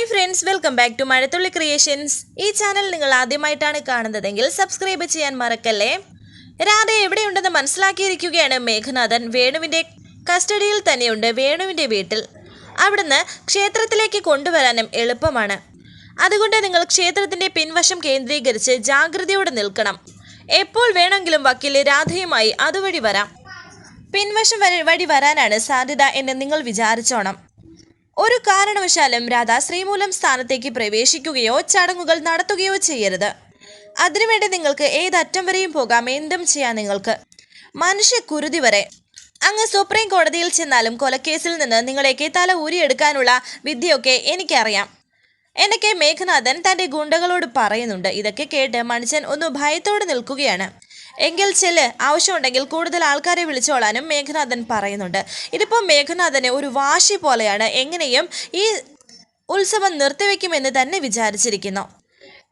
Hi friends welcome back to Mazhathulli creations ഈ channel നിങ്ങൾ ആദ്യമായിട്ടാണ് കാണുന്നതെങ്കിൽ സബ്സ്ക്രൈബ് ചെയ്യാൻ മറക്കല്ലേ? രാധ എവിടെയുണ്ടെന്ന് മനസ്സിലാക്കിയിരിക്കുകയാണ് മേഘനാഥൻ. വേണുവിന്റെ കസ്റ്റഡിയിൽ തന്നെയുണ്ട്. വേണുവിന്റെ വീട്ടിൽ. അവിടുന്ന് ക്ഷേത്രത്തിലേക്ക് കൊണ്ടുവരാനും എളുപ്പമാണ്. അതുകൊണ്ട് നിങ്ങൾ ക്ഷേത്രത്തിന്റെ പിൻവശം കേന്ദ്രീകരിച്ച് ജാഗ്രതയോടെ നിൽക്കണം. എപ്പോൾ വേണമെങ്കിലും വക്കീൽ രാധയുമായി അതുവഴി വരാം. പിൻവശം വഴി വരാനാണ് സാധ്യത എന്ന് നിങ്ങൾ വിചാരിച്ചോണം. ഒരു കാരണവശാലും രാധ ശ്രീമൂലം സ്ഥാനത്തേക്ക് പ്രവേശിക്കുകയോ ചടങ്ങുകൾ നടത്തുകയോ ചെയ്യരുത്. അതിനുവേണ്ടി നിങ്ങൾക്ക് ഏതറ്റം വരെയും പോകാം. എന്തും ചെയ്യാം നിങ്ങൾക്ക്. മനുഷ്യ കുരുതി വരെ. അങ്ങ് സുപ്രീം കോടതിയിൽ ചെന്നാലും കൊലക്കേസിൽ നിന്ന് നിങ്ങളേക്ക് തല ഊരിയെടുക്കാനുള്ള വിദ്യയൊക്കെ എനിക്കറിയാം. എന്നൊക്കെ മേഘനാഥൻ തന്റെ ഗുണ്ടകളോട് പറയുന്നുണ്ട്. ഇതൊക്കെ കേട്ട് മനുഷ്യൻ ഒന്ന് ഭയത്തോടെ നിൽക്കുകയാണ്. എങ്കിൽ ചെല്ല് ആവശ്യമുണ്ടെങ്കിൽ കൂടുതൽ ആൾക്കാരെ വിളിച്ചോളാനും മേഘനാഥൻ പറയുന്നുണ്ട്. ഇതിപ്പോൾ മേഘനാഥന് ഒരു വാശി പോലെയാണ് എങ്ങനെയും ഈ ഉത്സവം നിർത്തിവെക്കുമെന്ന് തന്നെ വിചാരിച്ചിരിക്കുന്നു.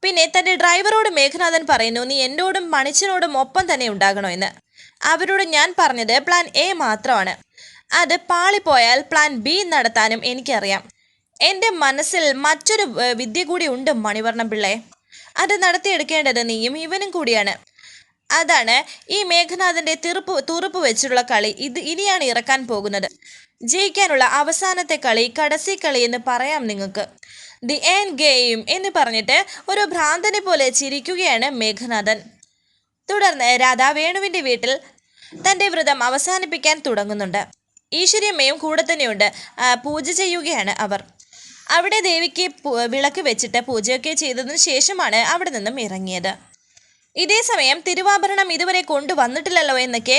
പിന്നെ തന്റെ ഡ്രൈവറോട് മേഘനാഥൻ പറയുന്നു നീ എന്നോടും മണിച്ചനോടും ഒപ്പം തന്നെ ഉണ്ടാകണോ എന്ന്. അവരോട് ഞാൻ പറഞ്ഞത് പ്ലാൻ എ മാത്രമാണ്. അത് പാളിപ്പോയാൽ പ്ലാൻ ബി നടത്താനും എനിക്കറിയാം. എന്റെ മനസ്സിൽ മറ്റൊരു വിദ്യ കൂടി ഉണ്ട് മണിവർണം പിള്ളേ അത് നടത്തിയെടുക്കേണ്ടത് നീയും ഇവനും കൂടിയാണ്. അതാണ് ഈ മേഘനാഥന്റെ തീർപ്പ് തുറുപ്പ് വെച്ചുള്ള കളി. ഇത് ഇനിയാണ് ഇറക്കാൻ പോകുന്നത്. ജയിക്കാനുള്ള അവസാനത്തെ കളി കടസി കളി എന്ന് പറയാം നിങ്ങൾക്ക്. ദി എൻ ഗെയിം എന്ന് പറഞ്ഞിട്ട് ഒരു ഭ്രാന്തനെ പോലെ ചിരിക്കുകയാണ് മേഘനാഥൻ. തുടർന്ന് രാധ വേണുവിന്റെ വീട്ടിൽ തന്റെ വ്രതം അവസാനിപ്പിക്കാൻ തുടങ്ങുന്നുണ്ട്. ഈശ്വര്യമ്മയും കൂടെ തന്നെയുണ്ട്. പൂജ ചെയ്യുകയാണ് അവർ. അവിടെ ദേവിക്ക് വിളക്ക് വെച്ചിട്ട് പൂജയൊക്കെ ചെയ്തതിനു ശേഷമാണ് അവിടെ നിന്നും ഇറങ്ങിയത്. ഇതേ സമയം തിരുവാഭരണം ഇതുവരെ കൊണ്ടുവന്നിട്ടില്ലല്ലോ എന്നൊക്കെ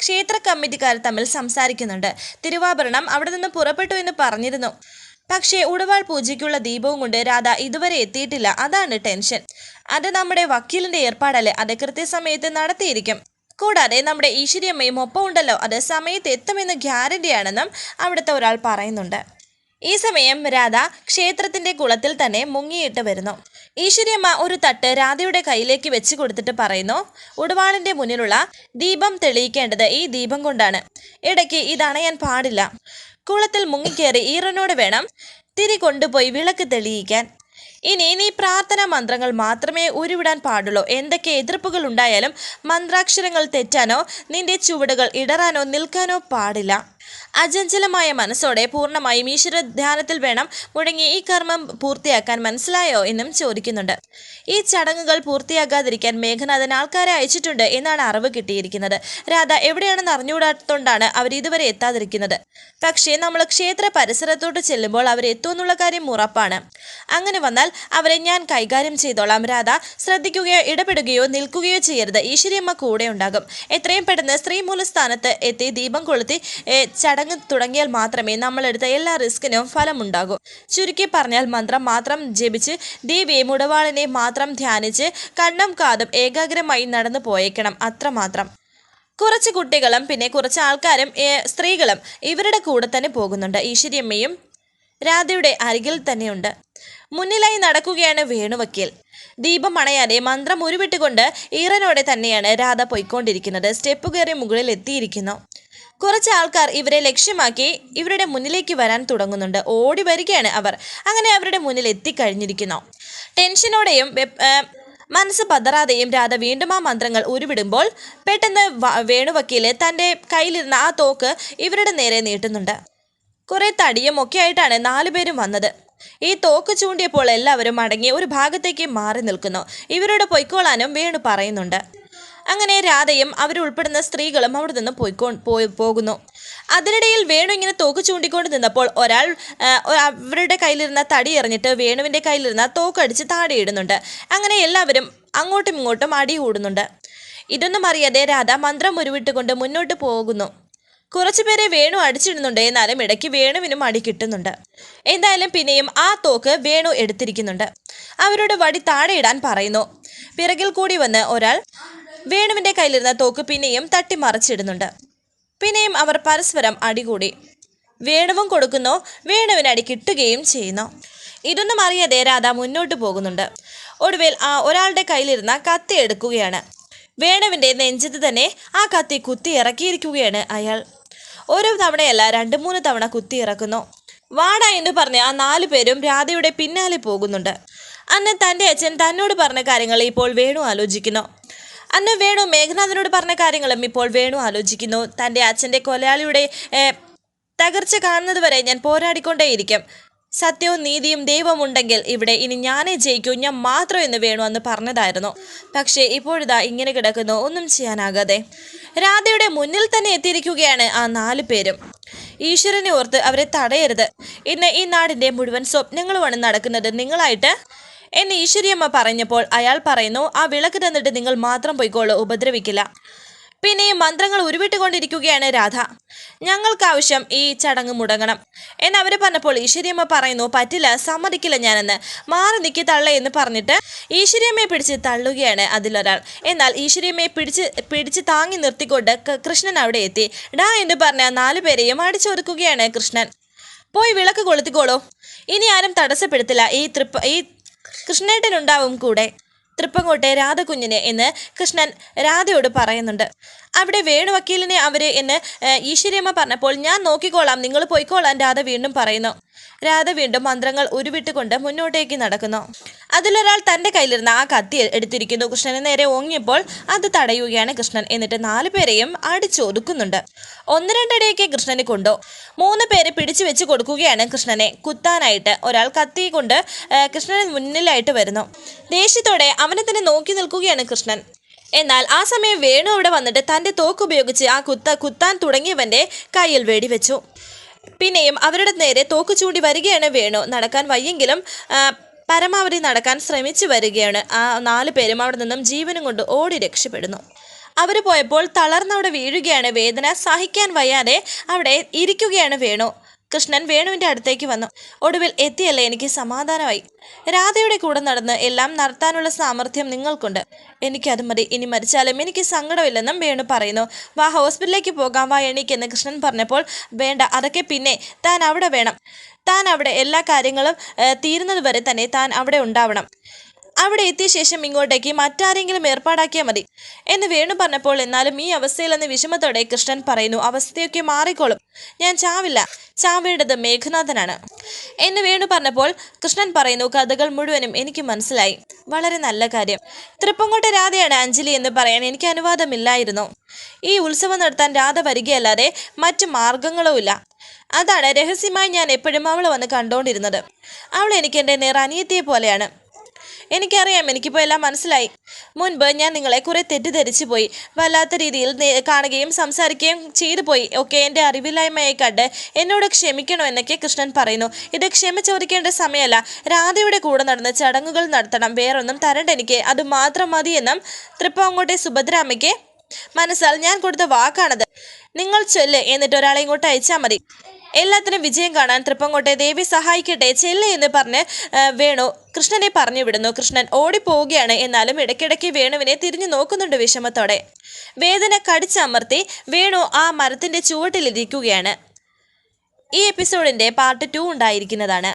ക്ഷേത്ര കമ്മിറ്റിക്കാർ തമ്മിൽ സംസാരിക്കുന്നുണ്ട്. തിരുവാഭരണം അവിടെ നിന്ന് പുറപ്പെട്ടു എന്ന് പറഞ്ഞിരുന്നു. പക്ഷേ ഉടവാൾ പൂജയ്ക്കുള്ള ദീപവും കൊണ്ട് രാധ ഇതുവരെ എത്തിയിട്ടില്ല. അതാണ് ടെൻഷൻ. അത് നമ്മുടെ വക്കീലിന്റെ ഏർപ്പാടല്ലേ? അത് കൃത്യസമയത്ത് നടത്തിയിരിക്കും. കൂടാതെ നമ്മുടെ ഈശ്വര്യമ്മയും ഒപ്പം ഉണ്ടല്ലോ അത് സമയത്ത് എത്തുമെന്ന് ഗ്യാരണ്ടിയാണെന്നും അവിടുത്തെ ഒരാൾ പറയുന്നുണ്ട്. ഈ സമയം രാധ ക്ഷേത്രത്തിന്റെ കുളത്തിൽ തന്നെ മുങ്ങിയിട്ട് വരുന്നു. ഈശ്വര്യമ്മ ഒരു തട്ട് രാധയുടെ കയ്യിലേക്ക് വെച്ച് കൊടുത്തിട്ട് പറയുന്നു ഉടവാളിന്റെ മുന്നിലുള്ള ദീപം തെളിയിക്കേണ്ടത് ഈ ദീപം കൊണ്ടാണ്. ഇടയ്ക്ക് ഇത് അണയാൻ പാടില്ല. കുളത്തിൽ മുങ്ങിക്കേറി ഈറനോട് വേണം തിരി കൊണ്ടുപോയി വിളക്ക് തെളിയിക്കാൻ. ഇനി നീ പ്രാർത്ഥനാ മന്ത്രങ്ങൾ മാത്രമേ ഉരുവിടാൻ പാടുള്ളൂ. എന്തൊക്കെ എതിർപ്പുകൾ ഉണ്ടായാലും മന്ത്രാക്ഷരങ്ങൾ തെറ്റാനോ നിന്റെ ചുവടുകൾ ഇടറാനോ നിൽക്കാനോ പാടില്ല. അചഞ്ചലമായ മനസ്സോടെ പൂർണമായും ഈശ്വര ധ്യാനത്തിൽ വേണം മുടങ്ങി ഈ കർമ്മം പൂർത്തിയാക്കാൻ മനസ്സിലായോ എന്നും ചോദിക്കുന്നുണ്ട്. ഈ ചടങ്ങുകൾ പൂർത്തിയാകാതിരിക്കാൻ മേഘനാഥൻ ആൾക്കാരെ അയച്ചിട്ടുണ്ട് എന്നാണ് അറിവ് കിട്ടിയിരിക്കുന്നത്. രാധ എവിടെയാണെന്ന് അറിഞ്ഞുകൂടാത്തോണ്ടാണ് അവർ ഇതുവരെ എത്താതിരിക്കുന്നത്. പക്ഷേ നമ്മൾ ക്ഷേത്ര പരിസരത്തോട്ട് ചെല്ലുമ്പോൾ അവർ എത്തുമെന്നുള്ള കാര്യം ഉറപ്പാണ്. അങ്ങനെ വന്നാൽ അവരെ ഞാൻ കൈകാര്യം ചെയ്തോളാം രാധ. ശ്രദ്ധിക്കുകയോ ഇടപെടുകയോ നിൽക്കുകയോ ചെയ്യരുത്. ഈശ്വരിയമ്മ കൂടെ ഉണ്ടാകും എത്രയും പെട്ടെന്ന് സ്ത്രീമൂല സ്ഥാനത്ത് എത്തി ദീപം കൊളുത്തി ഏ, ചടങ്ങ് തുടങ്ങിയാൽ മാത്രമേ നമ്മളെടുത്ത എല്ലാ റിസ്കിനും ഫലമുണ്ടാകൂ. ചുരുക്കി പറഞ്ഞാൽ മന്ത്രം മാത്രം ജപിച്ച് ദേവിയെ മുടവാളിനെ മാത്രം ധ്യാനിച്ച് കണ്ണും കാതും ഏകാഗ്രമായി നടന്നു പോയേക്കണം അത്രമാത്രം കുറച്ച് കുട്ടികളും പിന്നെ കുറച്ച് ആൾക്കാരും സ്ത്രീകളും ഇവരുടെ കൂടെ തന്നെ പോകുന്നുണ്ട്. ഈശ്വര്യമ്മയും രാധയുടെ അരികിൽ തന്നെയുണ്ട്. മുന്നിലായി നടക്കുകയാണ് വേണുവക്കീൽ. ദീപം അണയാതെ മന്ത്രം ഉരുവിട്ടുകൊണ്ട് ഈറനോടെ തന്നെയാണ് രാധ പോയിക്കൊണ്ടിരിക്കുന്നത്. സ്റ്റെപ്പ് കയറി മുകളിൽ എത്തിയിരിക്കുന്നു. കുറച്ച് ആൾക്കാർ ഇവരെ ലക്ഷ്യമാക്കി ഇവരുടെ മുന്നിലേക്ക് വരാൻ തുടങ്ങുന്നുണ്ട്. ഓടി വരികയാണ് അവർ. അങ്ങനെ അവരുടെ മുന്നിൽ എത്തിക്കഴിഞ്ഞിരിക്കുന്നു. ടെൻഷനോടെയും മനസ്സ് പതറാതെയും രാധ വീണ്ടും ആ മന്ത്രങ്ങൾ ഉരുവിടുമ്പോൾ പെട്ടെന്ന് വേണുവക്കീൽ തന്റെ കയ്യിലിരുന്ന ആ തോക്ക് ഇവരുടെ നേരെ നീട്ടുന്നുണ്ട്. കുറെ തടിയും ഒക്കെ ആയിട്ടാണ് നാലുപേരും വന്നത്. ഈ തോക്ക് ചൂണ്ടിയപ്പോൾ എല്ലാവരും അടങ്ങി ഒരു ഭാഗത്തേക്ക് മാറി നിൽക്കുന്നു. ഇവരോട് പൊയ്ക്കോളാനും വേണു പറയുന്നുണ്ട്. അങ്ങനെ രാധയും അവരുൾപ്പെടുന്ന സ്ത്രീകളും അവിടെ നിന്ന് പോയിക്കോ പോയി പോകുന്നു. അതിനിടയിൽ വേണു ഇങ്ങനെ തോക്ക് ചൂണ്ടിക്കൊണ്ട് നിന്നപ്പോൾ ഒരാൾ അവരുടെ കയ്യിലിരുന്ന തടി എറിഞ്ഞിട്ട് വേണുവിന്റെ കയ്യിലിരുന്ന തോക്കടിച്ച് താടിയിടുന്നുണ്ട് അങ്ങനെ എല്ലാവരും അങ്ങോട്ടും ഇങ്ങോട്ടും അടി കൂടുന്നുണ്ട്. ഇതൊന്നും അറിയാതെ രാധ മന്ത്രം ഉരുവിട്ടുകൊണ്ട് മുന്നോട്ട് പോകുന്നു. കുറച്ചുപേരെ വേണു അടിച്ചിടുന്നുണ്ട്. എന്നാലും ഇടയ്ക്ക് വേണുവിനും അടി കിട്ടുന്നുണ്ട്. എന്തായാലും പിന്നെയും ആ തോക്ക് വേണു എടുത്തിരിക്കുന്നുണ്ട്. അവരോട് വടി താഴെയിടാൻ പറയുന്നു. പിറകിൽ കൂടി വന്ന് ഒരാൾ വേണുവിന്റെ കയ്യിലിരുന്ന തോക്ക് പിന്നെയും തട്ടി മറിച്ചിടുന്നുണ്ട് പിന്നെയും അവർ പരസ്പരം അടികൂടി. വേണുവും കൊടുക്കുന്നു വേണുവിന് അടി കിട്ടുകയും ചെയ്യുന്നു. ഇതൊന്നും അറിയാതെ രാധ മുന്നോട്ട് പോകുന്നുണ്ട്. ഒടുവിൽ ആ ഒരാളുടെ കയ്യിലിരുന്ന കത്തി എടുക്കുകയാണ്. വേണുവിന്റെ നെഞ്ചത്ത് തന്നെ ആ കത്തി കുത്തി ഇറക്കിയിരിക്കുകയാണ് അയാൾ. ഓരോ തവണയല്ല രണ്ട് മൂന്ന് തവണ കുത്തി ഇറക്കുന്നു. വാട എന്ന് പറഞ്ഞ് ആ നാലു പേരും രാധയുടെ പിന്നാലെ പോകുന്നുണ്ട്. അന്ന് തന്റെ അച്ഛൻ തന്നോട് പറഞ്ഞ കാര്യങ്ങൾ ഇപ്പോൾ വേണു ആലോചിക്കുന്നു. അന്ന് വേണു മേഘനാഥനോട് പറഞ്ഞ കാര്യങ്ങളും ഇപ്പോൾ വേണു ആലോചിക്കുന്നു. തന്റെ അച്ഛന്റെ കൊലയാളിയുടെ തകർച്ച കാണുന്നത് വരെ ഞാൻ പോരാടിക്കൊണ്ടേയിരിക്കും. സത്യവും നീതിയും ദൈവവും ഉണ്ടെങ്കിൽ ഇവിടെ ഇനി ഞാനേ ജയിക്കൂ ഞാൻ മാത്രം എന്ന് വേണു അന്ന് പറഞ്ഞതായിരുന്നു. പക്ഷേ ഇപ്പോഴിതാ ഇങ്ങനെ കിടക്കുന്നു ഒന്നും ചെയ്യാനാകാതെ. രാധയുടെ മുന്നിൽ തന്നെ എത്തിയിരിക്കുകയാണ് ആ നാല് പേരും. ഈശ്വരനെ ഓർത്ത് അവരെ തടയരുത്. ഇന്ന് ഈ നാടിന്റെ മുഴുവൻ സ്വപ്നങ്ങളുമാണ് നടക്കുന്നത്. നിങ്ങളായിട്ട് എന്ന് ഈശ്വരിയമ്മ പറഞ്ഞപ്പോൾ അയാൾ പറയുന്നു ആ വിളക്ക് തന്നിട്ട് നിങ്ങൾ മാത്രം പോയിക്കോളൂ ഉപദ്രവിക്കില്ല. പിന്നെ മന്ത്രങ്ങൾ ഉരുവിട്ടുകൊണ്ടിരിക്കുകയാണ് രാധ. ഞങ്ങൾക്ക് ആവശ്യം ഈ ചടങ്ങ് മുടങ്ങണം. എന്ന് അവർ പറഞ്ഞപ്പോൾ ഈശ്വരിയമ്മ പറയുന്നു പറ്റില്ല സമ്മതിക്കില്ല ഞാനെന്ന്. മാറി നിൽക്കി തള്ള എന്ന് പറഞ്ഞിട്ട് ഈശ്വരിയമ്മയെ പിടിച്ച് തള്ളുകയാണ് അതിലൊരാൾ. എന്നാൽ ഈശ്വരിയമ്മയെ പിടിച്ച് പിടിച്ച് താങ്ങി നിർത്തിക്കൊണ്ട് കൃഷ്ണൻ അവിടെ എത്തി. ഡാ എന്ന് പറഞ്ഞ നാലു പേരെയും അടിച്ചൊതുക്കുകയാണ് കൃഷ്ണൻ. പോയി വിളക്ക് കൊളുത്തിക്കോളൂ. ഇനി ആരും തടസ്സപ്പെടുത്തില്ല. ഈ തൃപ്പ ഈ കൃഷ്ണേട്ടനുണ്ടാവും കൂടെ. തൃപ്പങ്കോട്ടെ രാധകുഞ്ഞിന് എന്ന് കൃഷ്ണൻ രാധയോട് പറയുന്നുണ്ട്. അവിടെ വേണു വക്കീലിനെ അവർ എന്ന് ഈശ്വര്യമ്മ പറഞ്ഞപ്പോൾ ഞാൻ നോക്കിക്കോളാം നിങ്ങൾ പോയിക്കോളാം രാധ വീണ്ടും പറയുന്നു. രാധ വീണ്ടും മന്ത്രങ്ങൾ ഉരുവിട്ടുകൊണ്ട് മുന്നോട്ടേക്ക് നടക്കുന്നു. അതിലൊരാൾ തന്റെ കയ്യിലിരുന്ന ആ കത്തി എടുത്തിരിക്കുന്നു. കൃഷ്ണന് നേരെ ഓങ്ങിയപ്പോൾ അത് തടയുകയാണ് കൃഷ്ണൻ. എന്നിട്ട് നാല് പേരെയും അടിച്ചൊതുക്കുന്നുണ്ട്. ഒന്ന് രണ്ടടിയൊക്കെ കൃഷ്ണന് കൊണ്ടു. മൂന്ന് പേരെ പിടിച്ചു വെച്ച് കൊടുക്കുകയാണ് കൃഷ്ണനെ. കുത്താനായിട്ട് ഒരാൾ കത്തി കൊണ്ട് കൃഷ്ണന് മുന്നിലായിട്ട് വരുന്നു. ദേഷ്യത്തോടെ അവനെ തന്നെ നോക്കി നിൽക്കുകയാണ് കൃഷ്ണൻ. എന്നാൽ ആ സമയം വേണു അവിടെ വന്നിട്ട് തന്റെ തോക്ക് ഉപയോഗിച്ച് ആ കുത്ത കുത്താൻ തുടങ്ങിയവന്റെ കയ്യിൽ വെടിവെച്ചു. പിന്നെയും അവരുടെ നേരെ തോക്ക് ചൂണ്ടി വരികയാണ് വേണു. നടക്കാൻ വയ്യെങ്കിലും പരമാവധി നടക്കാൻ ശ്രമിച്ചു വരികയാണ്. ആ നാല് പേരും അവിടെ നിന്നും ജീവനും കൊണ്ട് ഓടി രക്ഷപ്പെടുന്നു. അവർ പോയപ്പോൾ തളർന്നവിടെ വീഴുകയാണ് വേദന. സഹിക്കാൻ വയ്യാതെ അവിടെ ഇരിക്കുകയാണ് വേണു. കൃഷ്ണൻ വേണുവിന്റെ അടുത്തേക്ക് വന്നു. ഒടുവിൽ എത്തിയല്ലേ എനിക്ക് സമാധാനമായി. രാധയുടെ കൂടെ നടന്ന് എല്ലാം നടത്താനുള്ള സാമർഥ്യം നിങ്ങൾക്കുണ്ട്. എനിക്കത് മതി. ഇനി മരിച്ചാലും എനിക്ക് സങ്കടമില്ലെന്നും വേണു പറയുന്നു. വാ ഹോസ്പിറ്റലിലേക്ക് പോകാം. വാ എണീക്കെന്ന് കൃഷ്ണൻ പറഞ്ഞപ്പോൾ വേണ്ട അതൊക്കെ പിന്നെ താൻ അവിടെ വേണം. താൻ അവിടെ എല്ലാ കാര്യങ്ങളും തീരുന്നത് വരെ തന്നെ താൻ അവിടെ ഉണ്ടാവണം. അവിടെ എത്തിയ ശേഷം ഇങ്ങോട്ടേക്ക് മറ്റാരെങ്കിലും ഏർപ്പാടാക്കിയാൽ മതി എന്ന് വേണു പറഞ്ഞപ്പോൾ എന്നാലും ഈ അവസ്ഥയിലെന്ന് വിഷമത്തോടെ കൃഷ്ണൻ പറയുന്നു അവസ്ഥയൊക്കെ മാറിക്കോളും. ഞാൻ ചാവില്ല. ചാവേണ്ടത് മേഘനാഥനാണ്. എന്ന് വേണു പറഞ്ഞപ്പോൾ കൃഷ്ണൻ പറയുന്നു കഥകൾ മുഴുവനും എനിക്ക് മനസ്സിലായി. വളരെ നല്ല കാര്യം. തൃപ്പങ്കോട്ടെ രാധയാണ് അഞ്ജലി എന്ന് പറയാൻ എനിക്ക് അനുവാദമില്ലായിരുന്നു. ഈ ഉത്സവം നടത്താൻ രാധ വരികയല്ലാതെ മറ്റു ഇല്ല. അതാണ് രഹസ്യമായി ഞാൻ എപ്പോഴും അവളെ വന്ന് കണ്ടുകൊണ്ടിരുന്നത് അവൾ എനിക്ക് എന്റെ നേർ അനിയത്തിയെ പോലെയാണ്. എനിക്കറിയാം എനിക്കിപ്പോൾ എല്ലാം മനസ്സിലായി. മുൻപ് ഞാൻ നിങ്ങളെ കുറെ തെറ്റിദ്ധരിച്ചു പോയി. വല്ലാത്ത രീതിയിൽ കാണുകയും സംസാരിക്കുകയും ചെയ്തു പോയി. ഒക്കെ എന്റെ അറിവില്ലായ്മയെ കണ്ട് എന്നോട് ക്ഷമിക്കണോ എന്നൊക്കെ കൃഷ്ണൻ പറയുന്നു. ഇത് ക്ഷമ ചോദിക്കേണ്ട സമയമല്ല. രാധയുടെ കൂടെ നടന്ന് ചടങ്ങുകൾ നടത്തണം. വേറൊന്നും തരണ്ട എനിക്ക്. അത് മാത്രം മതിയെന്നും തൃപ്പാങ്കോട്ടെ സുഭദ്രാമ്മയ്ക്ക് മനസ്സാൽ ഞാൻ കൊടുത്ത വാക്കാണത്. നിങ്ങൾ ചൊല്ല്. എന്നിട്ട് ഒരാളെ ഇങ്ങോട്ട് അയച്ചാൽ മതി. എല്ലാത്തിനും വിജയം കാണാൻ തൃപ്പങ്കോട്ടെ ദേവി സഹായിക്കട്ടെ ചെല്ല് എന്ന് പറഞ്ഞ് വേണു കൃഷ്ണനെ പറഞ്ഞു വിടുന്നു. കൃഷ്ണൻ ഓടിപ്പോവുകയാണ്. എന്നാലും ഇടയ്ക്കിടയ്ക്ക് വേണുവിനെ തിരിഞ്ഞു നോക്കുന്നുണ്ട് വിഷമത്തോടെ. വേദന കടിച്ചമർത്തി വേണു ആ മരത്തിന്റെ ചുവട്ടിലിരിക്കുകയാണ്. ഈ എപ്പിസോഡിന്റെ പാർട്ട് ടു ഉണ്ടായിരിക്കുന്നതാണ്.